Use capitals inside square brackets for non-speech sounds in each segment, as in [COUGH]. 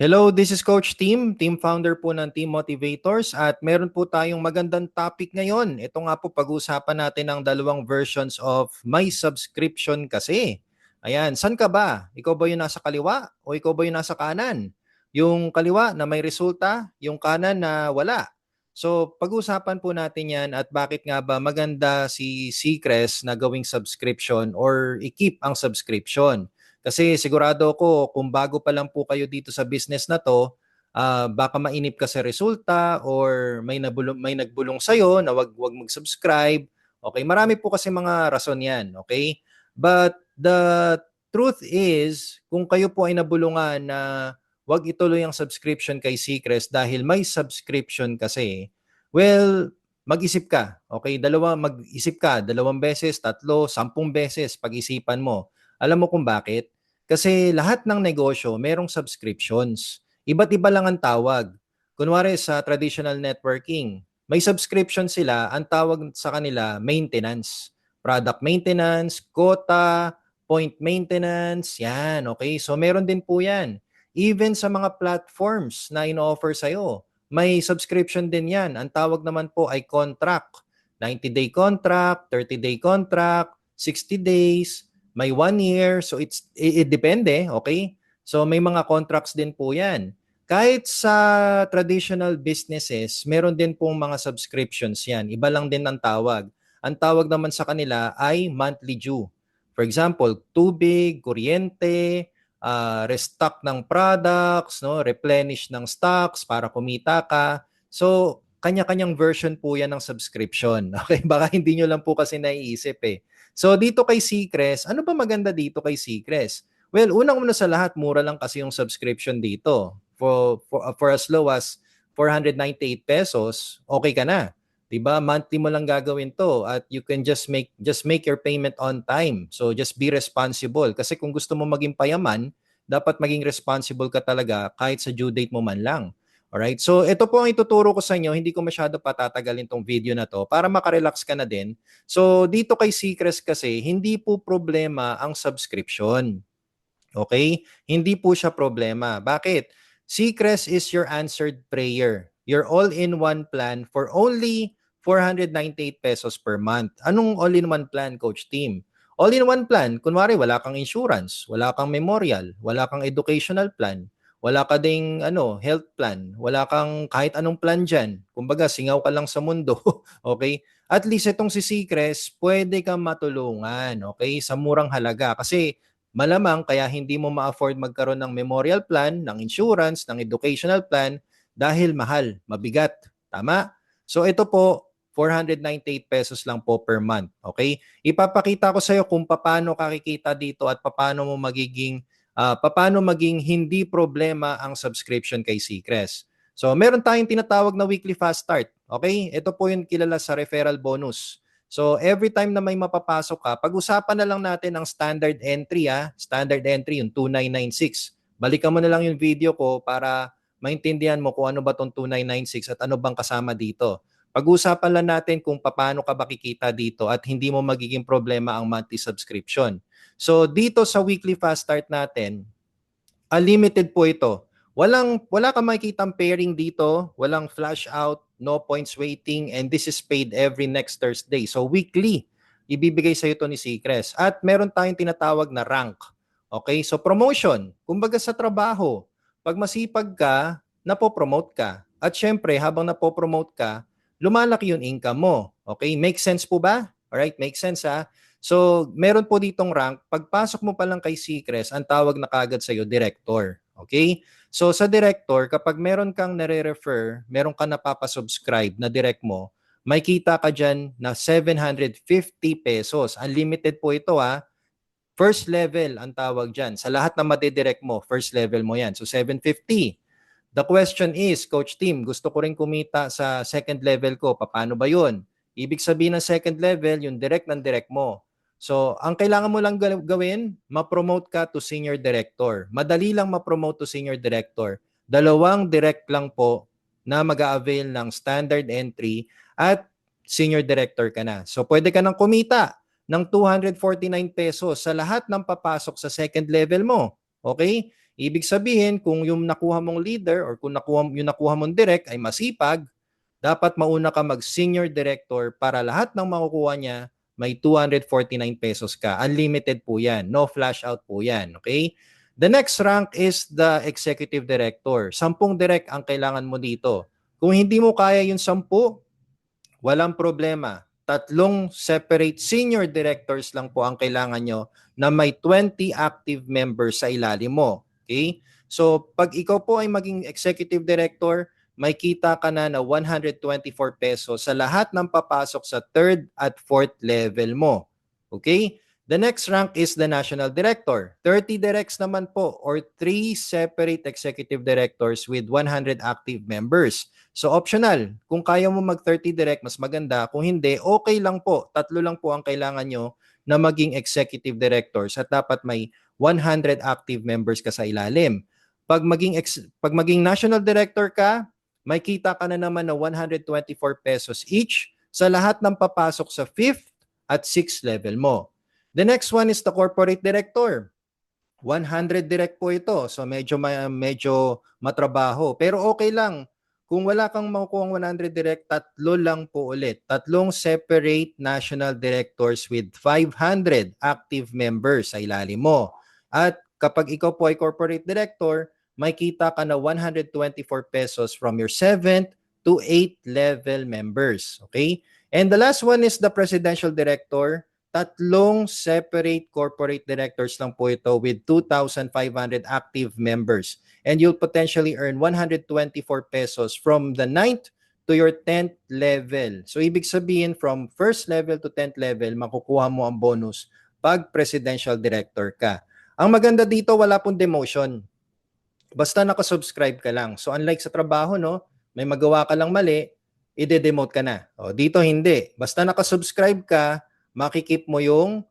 Hello, this is Coach Tim, team founder po ng Team Motivators at meron po tayong magandang topic ngayon. Ito nga po pag-uusapan natin ang dalawang versions of my subscription kasi. Ayan, san ka ba? Ikaw ba yung nasa kaliwa o ikaw ba yung nasa kanan? Yung kaliwa na may resulta, yung kanan na wala. So, pag-usapan po natin yan at bakit nga ba maganda si Seacrest na gawing subscription or i-keep ang subscription. Kasi sigurado ko kung bago pa lang po kayo dito sa business na to, ah, baka mainip ka sa resulta or may nabulong may nagbulong sa na wag wag mag-subscribe. Okay, marami po kasi mga rason 'yan, okay? But the truth is, kung kayo po ay nabulungan na wag ituloy ang subscription kay Seacrest dahil may subscription kasi, well, mag-isip ka. Okay, dalawa mag-isip ka, dalawang beses, tatlo, sampung beses pag-isipan mo alam mo kung bakit? Kasi lahat ng negosyo merong subscriptions. Iba't iba lang ang tawag. Kunwari sa traditional networking, may subscription sila, ang tawag sa kanila maintenance. Product maintenance, quota, point maintenance, yan, okay? So meron din po yan. Even sa mga platforms na ino-offer sa'yo, may subscription din yan. Ang tawag naman po ay contract. 90-day contract, 30-day contract, 60 days, may one year, so it's, it, it depende, okay? So may mga contracts din po yan. Kahit sa traditional businesses, meron din pong mga subscriptions yan. Iba lang din ang tawag. Ang tawag naman sa kanila ay monthly due. For example, tubig, kuryente, uh, restock ng products, no, replenish ng stocks para kumita ka. So, kanya-kanyang version po yan ng subscription. [LAUGHS] Okay, baka hindi nyo lang po kasi naiisip eh. So dito kay Seacrest, ano ba maganda dito kay Seacrest? Well, unang-una sa lahat, mura lang kasi yung subscription dito. For, for, for as low as 498 pesos, okay ka na. 'Di ba? Monthly mo lang gagawin 'to at you can just make just make your payment on time. So just be responsible kasi kung gusto mo maging payaman, dapat maging responsible ka talaga kahit sa due date mo man lang. Alright, so ito po ang ituturo ko sa inyo. Hindi ko masyado patatagalin tong video na to para makarelax ka na din. So dito kay Seacrest kasi, hindi po problema ang subscription. Okay? Hindi po siya problema. Bakit? Seacrest is your answered prayer. Your all-in-one plan for only 498 pesos per month. Anong all-in-one plan, Coach Team? All-in-one plan, kunwari wala kang insurance, wala kang memorial, wala kang educational plan, wala ka ding ano, health plan, wala kang kahit anong plan diyan. Kumbaga, singaw ka lang sa mundo, [LAUGHS] okay? At least itong si Seacrest, pwede kang matulungan, okay? Sa murang halaga kasi malamang kaya hindi mo ma-afford magkaroon ng memorial plan, ng insurance, ng educational plan dahil mahal, mabigat. Tama? So ito po, 498 pesos lang po per month. Okay? Ipapakita ko sa iyo kung paano kakikita dito at paano mo magiging uh, paano maging hindi problema ang subscription kay Seacrest. So, meron tayong tinatawag na weekly fast start. Okay? Ito po yung kilala sa referral bonus. So, every time na may mapapasok ka, pag-usapan na lang natin ang standard entry, ha? Standard entry, yung 2996. Balikan mo na lang yung video ko para maintindihan mo kung ano ba tong 2996 at ano bang kasama dito. Pag-usapan lang natin kung paano ka makikita dito at hindi mo magiging problema ang monthly subscription. So dito sa weekly fast start natin, unlimited po ito. Walang wala kang makikitang pairing dito, walang flash out, no points waiting and this is paid every next Thursday. So weekly ibibigay sa ito ni Seacrest. At meron tayong tinatawag na rank. Okay? So promotion, kumbaga sa trabaho, pag masipag ka, napo-promote ka. At syempre, habang napo-promote ka, lumalaki yung income mo. Okay? Make sense po ba? Alright, make sense ha? So, meron po ditong rank. Pagpasok mo pa lang kay Seacrest, ang tawag na kagad sa'yo, director. Okay? So, sa director, kapag meron kang nare-refer, meron kang napapasubscribe na direct mo, may kita ka dyan na 750 pesos. Unlimited po ito ha. First level ang tawag dyan. Sa lahat na madidirect mo, first level mo yan. So, 750. The question is, Coach Team, gusto ko rin kumita sa second level ko. Paano ba yun? Ibig sabihin ng second level, yung direct ng direct mo. So, ang kailangan mo lang gawin, ma-promote ka to senior director. Madali lang ma-promote to senior director. Dalawang direct lang po na mag avail ng standard entry at senior director ka na. So, pwede ka nang kumita ng 249 pesos sa lahat ng papasok sa second level mo. Okay? Ibig sabihin, kung yung nakuha mong leader or kung nakuha, yung nakuha mong direct ay masipag, dapat mauna ka mag-senior director para lahat ng makukuha niya may 249 pesos ka. Unlimited po yan. No flash out po yan. Okay? The next rank is the executive director. Sampung direct ang kailangan mo dito. Kung hindi mo kaya yung sampu, walang problema. Tatlong separate senior directors lang po ang kailangan nyo na may 20 active members sa ilalim mo. Okay? So, pag ikaw po ay maging executive director, may kita ka na na 124 pesos sa lahat ng papasok sa third at fourth level mo. Okay? The next rank is the national director. 30 directs naman po or 3 separate executive directors with 100 active members. So optional. Kung kaya mo mag 30 direct, mas maganda. Kung hindi, okay lang po. Tatlo lang po ang kailangan nyo na maging executive directors at dapat may 100 active members ka sa ilalim. Pag maging ex- pag maging national director ka, may kita ka na naman na 124 pesos each sa lahat ng papasok sa 5th at 6th level mo. The next one is the corporate director. 100 direct po ito. So medyo medyo matrabaho. Pero okay lang. Kung wala kang makukuha 100 direct, tatlo lang po ulit. Tatlong separate national directors with 500 active members sa ilalim mo. At kapag ikaw po ay corporate director, may kita ka na 124 pesos from your 7th to 8th level members. Okay? And the last one is the presidential director. Tatlong separate corporate directors lang po ito with 2,500 active members. And you'll potentially earn 124 pesos from the 9th to your 10th level. So ibig sabihin from first level to 10th level, makukuha mo ang bonus pag presidential director ka. Ang maganda dito, wala pong demotion. Basta nakasubscribe ka lang. So unlike sa trabaho, no, may magawa ka lang mali, ide-demote ka na. O, dito hindi. Basta nakasubscribe ka, makikip mo yung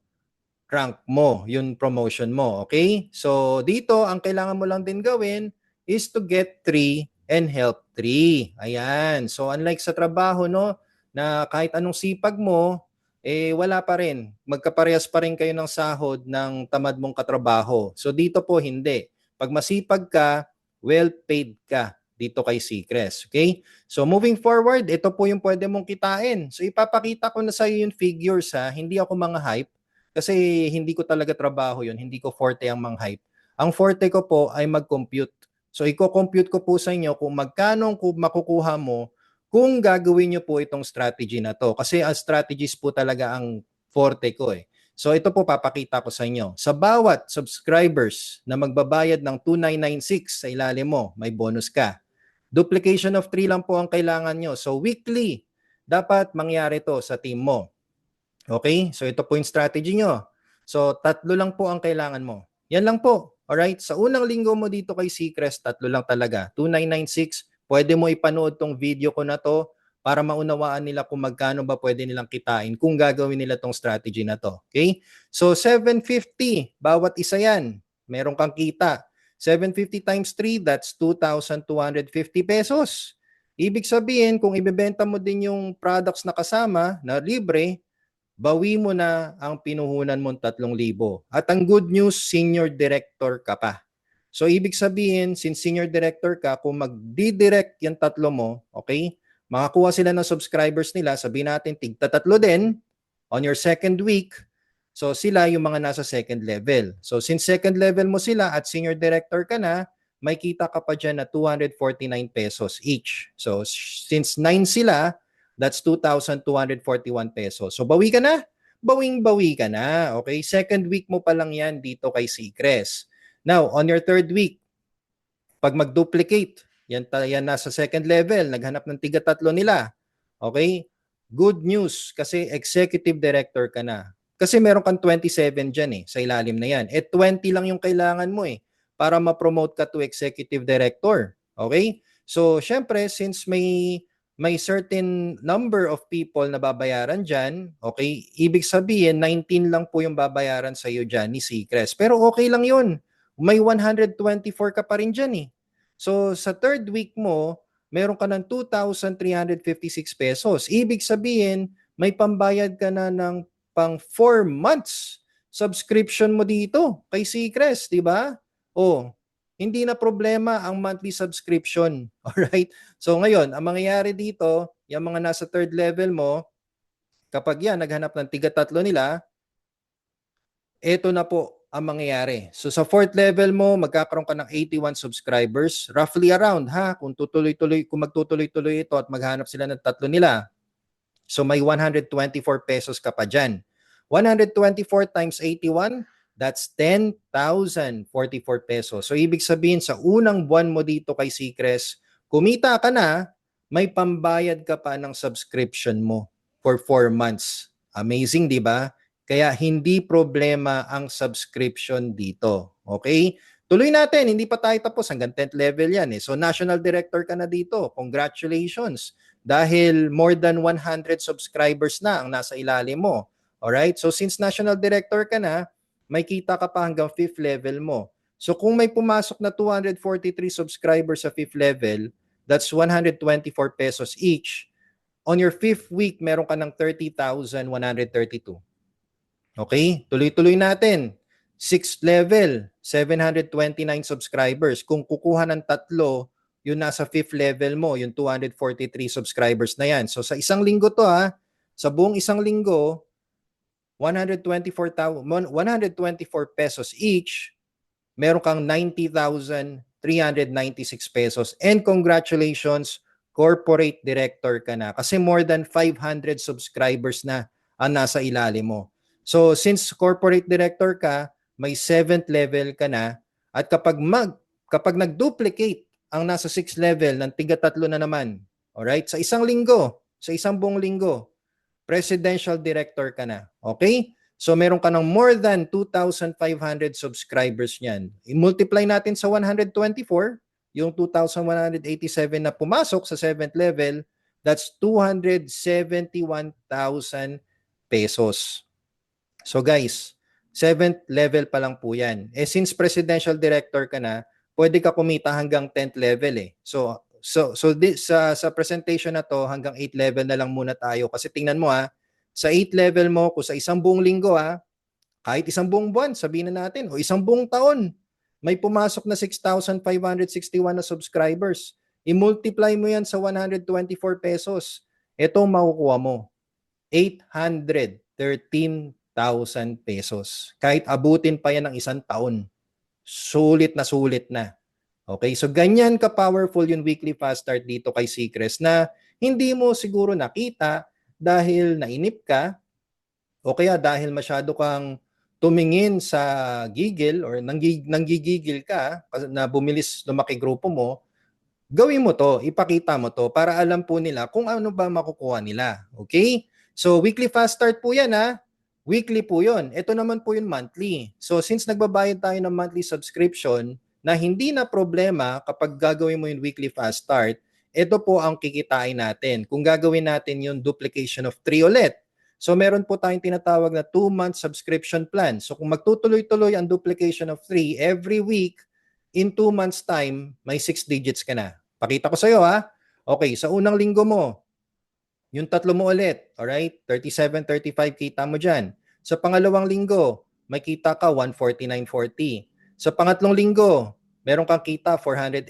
rank mo, yung promotion mo. Okay? So dito, ang kailangan mo lang din gawin is to get 3 and help 3. Ayan. So unlike sa trabaho, no, na kahit anong sipag mo, eh wala pa rin. Magkaparehas pa rin kayo ng sahod ng tamad mong katrabaho. So dito po hindi. Pag masipag ka, well paid ka dito kay Secres. Okay? So moving forward, ito po yung pwede mong kitain. So ipapakita ko na sa iyo yung figures ha. Hindi ako mga hype kasi hindi ko talaga trabaho yun. Hindi ko forte ang mga hype. Ang forte ko po ay mag-compute. So i-compute ko po sa inyo kung magkano makukuha mo kung gagawin nyo po itong strategy na to. Kasi ang strategies po talaga ang forte ko eh. So ito po papakita ko sa inyo. Sa bawat subscribers na magbabayad ng 2996 sa ilalim mo, may bonus ka. Duplication of 3 lang po ang kailangan nyo. So weekly, dapat mangyari to sa team mo. Okay? So ito po yung strategy nyo. So tatlo lang po ang kailangan mo. Yan lang po. Alright? Sa unang linggo mo dito kay Seacrest, tatlo lang talaga. 2996, pwede mo ipanood tong video ko na to para maunawaan nila kung magkano ba pwede nilang kitain kung gagawin nila tong strategy na to. Okay? So 750, bawat isa yan. Meron kang kita. 750 times 3, that's 2,250 pesos. Ibig sabihin, kung ibebenta mo din yung products na kasama na libre, bawi mo na ang pinuhunan mong 3,000. At ang good news, senior director ka pa. So ibig sabihin, since senior director ka, kung mag-direct yung tatlo mo, okay, makakuha sila ng subscribers nila, sabihin natin, tigta tatlo din on your second week, So sila yung mga nasa second level. So since second level mo sila at senior director ka na, may kita ka pa dyan na 249 pesos each. So since 9 sila, that's 2,241 pesos. So bawi ka na? Bawing-bawi ka na. Okay? Second week mo pa lang yan dito kay Secres. Now, on your third week, pag mag-duplicate, yan, yan nasa second level, naghanap ng tiga tatlo nila. Okay? Good news kasi executive director ka na. Kasi meron kang 27 dyan eh, sa ilalim na yan. Eh 20 lang yung kailangan mo eh, para ma-promote ka to executive director. Okay? So, syempre, since may may certain number of people na babayaran dyan, okay, ibig sabihin, 19 lang po yung babayaran sa iyo dyan ni Secres. Pero okay lang yun. May 124 ka pa rin dyan eh. So, sa third week mo, meron ka ng 2,356 pesos. Ibig sabihin, may pambayad ka na ng pang 4 months subscription mo dito kay Seacrest, di ba? Oh, hindi na problema ang monthly subscription. [LAUGHS] Alright? So ngayon, ang mangyayari dito, yung mga nasa third level mo, kapag yan, naghanap ng tiga tatlo nila, ito na po ang mangyayari. So sa fourth level mo, magkakaroon ka ng 81 subscribers, roughly around ha, kung tutuloy-tuloy, kung magtutuloy-tuloy ito at maghanap sila ng tatlo nila. So may 124 pesos ka pa dyan. 124 times 81, that's 10,044 pesos. So ibig sabihin sa unang buwan mo dito kay Secres, kumita ka na, may pambayad ka pa ng subscription mo for 4 months. Amazing, di ba? Kaya hindi problema ang subscription dito. Okay? Tuloy natin, hindi pa tayo tapos. Hanggang 10th level yan. Eh. So national director ka na dito. Congratulations. Dahil more than 100 subscribers na ang nasa ilalim mo. Alright? So since national director ka na, may kita ka pa hanggang 5th level mo. So kung may pumasok na 243 subscribers sa 5th level, that's 124 pesos each. On your 5th week, meron ka ng 30,132. Okay? Tuloy-tuloy natin. Sixth level, 729 subscribers. Kung kukuha ng tatlo, yung nasa fifth level mo, yung 243 subscribers na yan. So sa isang linggo to ha, sa buong isang linggo, 124,000 124 pesos each, meron kang 90,396 pesos. And congratulations, corporate director ka na. Kasi more than 500 subscribers na ang nasa ilalim mo. So since corporate director ka, may 7th level ka na at kapag mag kapag nag-duplicate ang nasa 6th level ng tiga tatlo na naman, all right? Sa isang linggo, sa isang buong linggo, presidential director ka na. Okay? So meron ka ng more than 2,500 subscribers niyan. I-multiply natin sa 124, yung 2,187 na pumasok sa 7th level, that's 271,000 pesos. So guys, 7th level pa lang po yan. Eh since presidential director ka na, pwede ka kumita hanggang 10th level eh. So so so this sa sa presentation na to hanggang 8 level na lang muna tayo kasi tingnan mo ha, sa 8 level mo kung sa isang buong linggo ha, kahit isang buong buwan, sabihin na natin, o isang buong taon, may pumasok na 6,561 na subscribers. I-multiply mo yan sa 124 pesos. Ito makukuha mo. 813,000 pesos. Kahit abutin pa yan ng isang taon. Sulit na sulit na. Okay, so ganyan ka-powerful yung weekly fast start dito kay Secrets na hindi mo siguro nakita dahil nainip ka o kaya dahil masyado kang tumingin sa gigil or nanggig, nanggigigil ka na bumilis lumaki grupo mo, gawin mo to, ipakita mo to para alam po nila kung ano ba makukuha nila. Okay? So weekly fast start po yan ha. Weekly po yon. Ito naman po yung monthly. So since nagbabayad tayo ng monthly subscription na hindi na problema kapag gagawin mo yung weekly fast start, ito po ang kikitain natin. Kung gagawin natin yung duplication of 3 ulit. So meron po tayong tinatawag na 2-month subscription plan. So kung magtutuloy-tuloy ang duplication of 3 every week, in 2 months time, may 6 digits ka na. Pakita ko sa iyo ha. Okay, sa unang linggo mo, yung tatlo mo ulit, alright? 37, 35 kita mo dyan. Sa pangalawang linggo, may kita ka 149.40. Sa pangatlong linggo, meron kang kita 485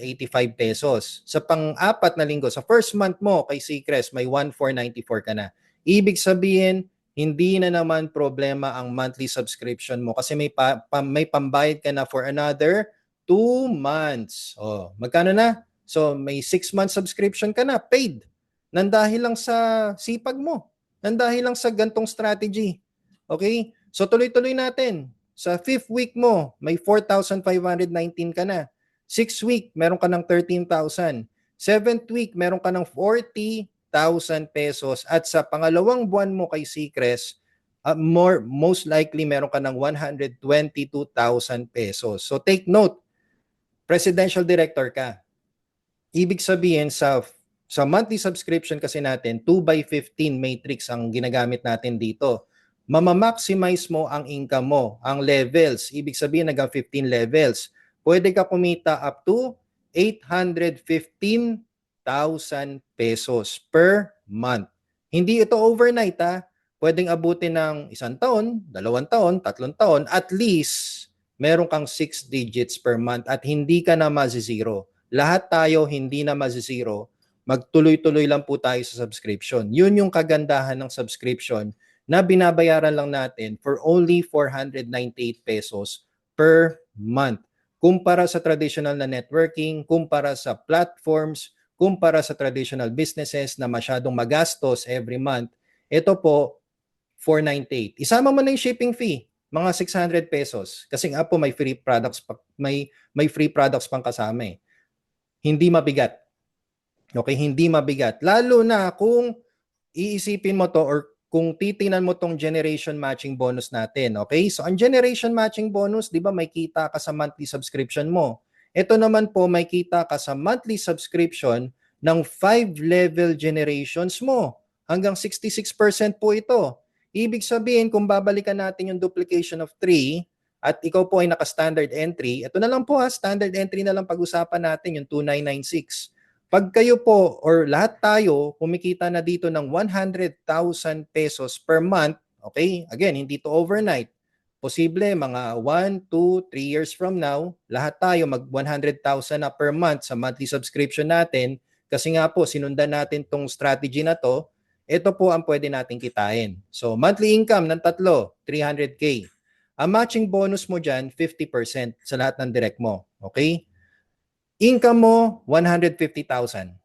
pesos. Sa pang-apat na linggo, sa first month mo kay Seacrest, may 1494 ka na. Ibig sabihin, hindi na naman problema ang monthly subscription mo kasi may pa, pa, may pambayad ka na for another 2 months. Oh, magkano na? So may 6 month subscription ka na paid. Nandahil lang sa sipag mo. Nandahil lang sa gantong strategy. Okay? So tuloy-tuloy natin. Sa fifth week mo, may 4,519 ka na. Sixth week, meron ka ng 13,000. Seventh week, meron ka ng 40,000 pesos. At sa pangalawang buwan mo kay Secres, uh, more, most likely meron ka ng 122,000 pesos. So take note, presidential director ka. Ibig sabihin sa sa monthly subscription kasi natin, 2 by 15 matrix ang ginagamit natin dito. Mamamaximize mo ang income mo, ang levels. Ibig sabihin, nag 15 levels. Pwede ka kumita up to 815,000 pesos per month. Hindi ito overnight ha. Pwedeng abutin ng isang taon, dalawang taon, tatlong taon, at least meron kang 6 digits per month at hindi ka na mazizero. Lahat tayo hindi na mazizero. Magtuloy-tuloy lang po tayo sa subscription. Yun yung kagandahan ng subscription na binabayaran lang natin for only 498 pesos per month. Kumpara sa traditional na networking, kumpara sa platforms, kumpara sa traditional businesses na masyadong magastos every month, ito po 498. Isama mo na yung shipping fee, mga 600 pesos. Kasi nga po may free products pa, may may free products pang kasama eh. Hindi mabigat. Okay, hindi mabigat. Lalo na kung iisipin mo to or kung titingnan mo tong generation matching bonus natin, okay? So ang generation matching bonus, 'di ba, may kita ka sa monthly subscription mo. Ito naman po may kita ka sa monthly subscription ng 5 level generations mo. Hanggang 66% po ito. Ibig sabihin, kung babalikan natin yung duplication of 3 at ikaw po ay naka-standard entry, ito na lang po ha, standard entry na lang pag-usapan natin yung 2996. Pag kayo po or lahat tayo kumikita na dito ng 100,000 pesos per month, okay? Again, hindi to overnight. Posible mga 1, 2, 3 years from now, lahat tayo mag 100,000 na per month sa monthly subscription natin kasi nga po sinundan natin tong strategy na to, ito po ang pwede natin kitain. So monthly income ng tatlo, 300k. Ang matching bonus mo dyan, 50% sa lahat ng direct mo. Okay? Income mo, 150,000.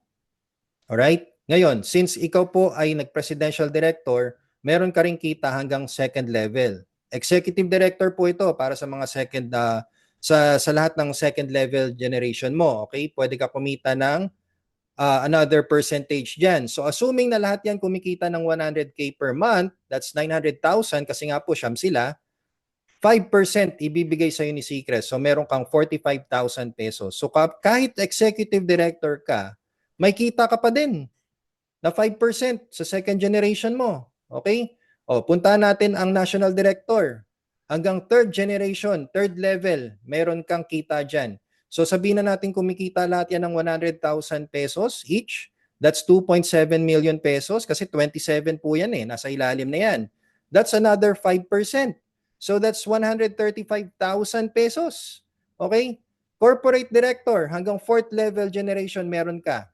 Alright? Ngayon, since ikaw po ay nag-presidential director, meron ka rin kita hanggang second level. Executive director po ito para sa mga second uh, sa sa lahat ng second level generation mo, okay? Pwede ka kumita ng uh, another percentage diyan. So assuming na lahat 'yan kumikita ng 100k per month, that's 900,000 kasi nga po siyam sila. 5% ibibigay sa ni Secret. So meron kang 45,000 pesos. So kahit executive director ka, may kita ka pa din na 5% sa second generation mo. Okay? O, punta natin ang national director. Hanggang third generation, third level, meron kang kita dyan. So sabihin na natin kumikita lahat yan ng 100,000 pesos each. That's 2.7 million pesos kasi 27 po yan eh. Nasa ilalim na yan. That's another 5%. So that's 135,000 pesos. Okay? Corporate director, hanggang fourth level generation meron ka.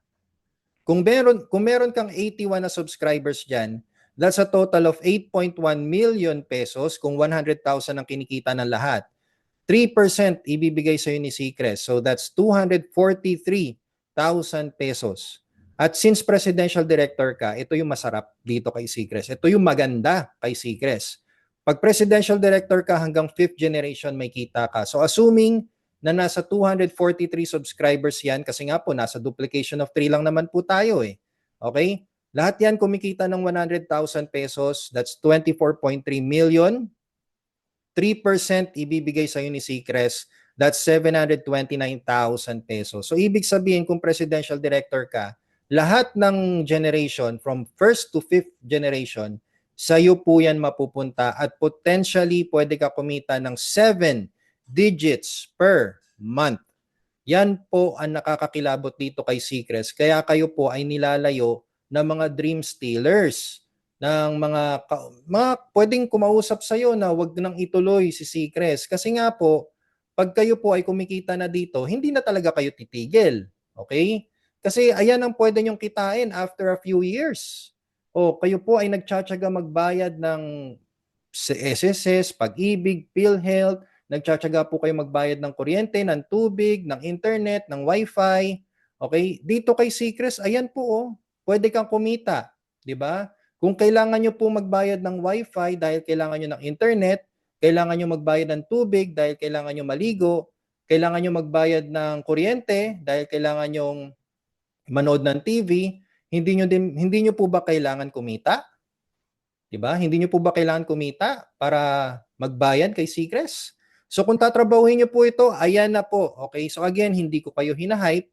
Kung meron, kung meron kang 81 na subscribers dyan, that's a total of 8.1 million pesos kung 100,000 ang kinikita ng lahat. 3% ibibigay sa ni Secres. So that's 243,000 pesos. At since presidential director ka, ito yung masarap dito kay Secres. Ito yung maganda kay Secres. Pag presidential director ka hanggang fifth generation may kita ka. So assuming na nasa 243 subscribers yan, kasi nga po nasa duplication of 3 lang naman po tayo eh. Okay? Lahat yan kumikita ng 100,000 pesos. That's 24.3 million. 3% ibibigay sa ni Secres. That's 729,000 pesos. So ibig sabihin kung presidential director ka, lahat ng generation from first to fifth generation, sa iyo po yan mapupunta at potentially pwede ka kumita ng 7 digits per month. Yan po ang nakakakilabot dito kay Secrets. Kaya kayo po ay nilalayo ng mga dream stealers ng mga mga pwedeng kumausap sa iyo na wag nang ituloy si Secrets kasi nga po pag kayo po ay kumikita na dito, hindi na talaga kayo titigil. Okay? Kasi ayan ang pwede nyong kitain after a few years o kayo po ay nagtsatsaga magbayad ng SSS, pag-ibig, PhilHealth, nagtsatsaga po kayo magbayad ng kuryente, ng tubig, ng internet, ng wifi. Okay? Dito kay Secrets, ayan po oh, pwede kang kumita, 'di ba? Kung kailangan nyo po magbayad ng wifi dahil kailangan nyo ng internet, kailangan nyo magbayad ng tubig dahil kailangan nyo maligo, kailangan nyo magbayad ng kuryente dahil kailangan nyo manood ng TV, hindi nyo, din, hindi nyo po ba kailangan kumita? Diba? Hindi nyo po ba kailangan kumita para magbayan kay Secrets? So kung tatrabahuhin nyo po ito, ayan na po. Okay, so again, hindi ko kayo hinahype.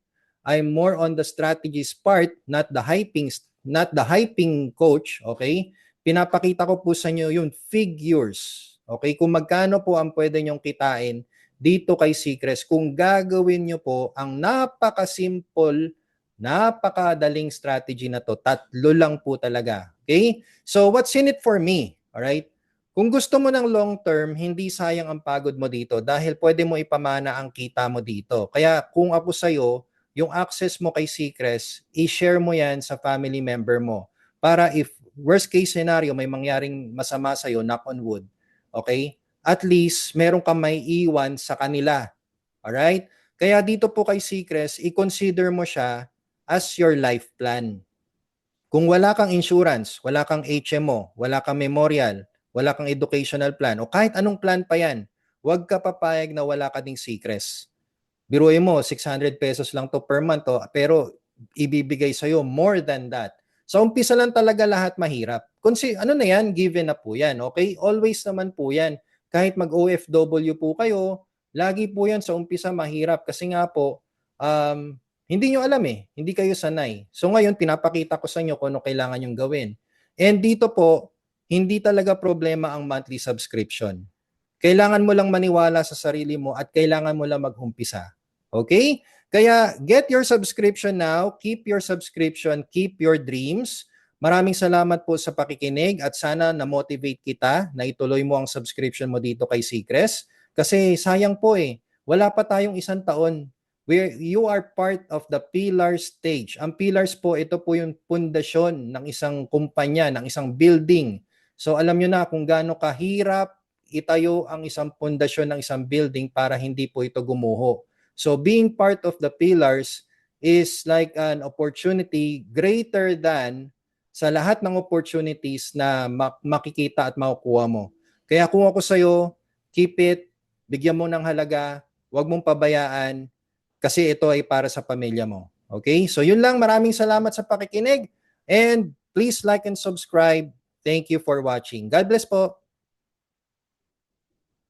I'm more on the strategies part, not the hyping, not the hyping coach. Okay, pinapakita ko po sa inyo yung figures. Okay, kung magkano po ang pwede nyong kitain dito kay Secrets kung gagawin nyo po ang napaka-simple Napakadaling strategy na to. Tatlo lang po talaga. Okay? So, what's in it for me? All right? Kung gusto mo ng long term, hindi sayang ang pagod mo dito dahil pwede mo ipamana ang kita mo dito. Kaya kung ako sa'yo, yung access mo kay Seacrest, i-share mo yan sa family member mo. Para if worst case scenario, may mangyaring masama sa'yo, knock on wood, okay? At least, meron kang may iwan sa kanila. Alright? Kaya dito po kay Seacrest, i-consider mo siya as your life plan. Kung wala kang insurance, wala kang HMO, wala kang memorial, wala kang educational plan, o kahit anong plan pa yan, huwag ka papayag na wala ka ding Seacrest. Biruin mo, 600 pesos lang to per month, to, pero ibibigay sa'yo more than that. Sa umpisa lang talaga lahat mahirap. Kung si, ano na yan, given na po yan, okay? Always naman po yan. Kahit mag-OFW po kayo, lagi po yan sa umpisa mahirap kasi nga po, um, hindi nyo alam eh, hindi kayo sanay. So ngayon, pinapakita ko sa inyo kung ano kailangan nyong gawin. And dito po, hindi talaga problema ang monthly subscription. Kailangan mo lang maniwala sa sarili mo at kailangan mo lang mag-umpisa. Okay? Kaya get your subscription now, keep your subscription, keep your dreams. Maraming salamat po sa pakikinig at sana na-motivate kita na ituloy mo ang subscription mo dito kay Seacrest. Kasi sayang po eh, wala pa tayong isang taon. Where you are part of the pillar stage. Ang pillars po, ito po yung pundasyon ng isang kumpanya, ng isang building. So alam nyo na kung gaano kahirap itayo ang isang pundasyon ng isang building para hindi po ito gumuho. So being part of the pillars is like an opportunity greater than sa lahat ng opportunities na mak- makikita at makukuha mo. Kaya kung ako sa'yo, keep it, bigyan mo ng halaga, huwag mong pabayaan, kasi ito ay para sa pamilya mo. Okay? So yun lang, maraming salamat sa pakikinig and please like and subscribe. Thank you for watching. God bless po.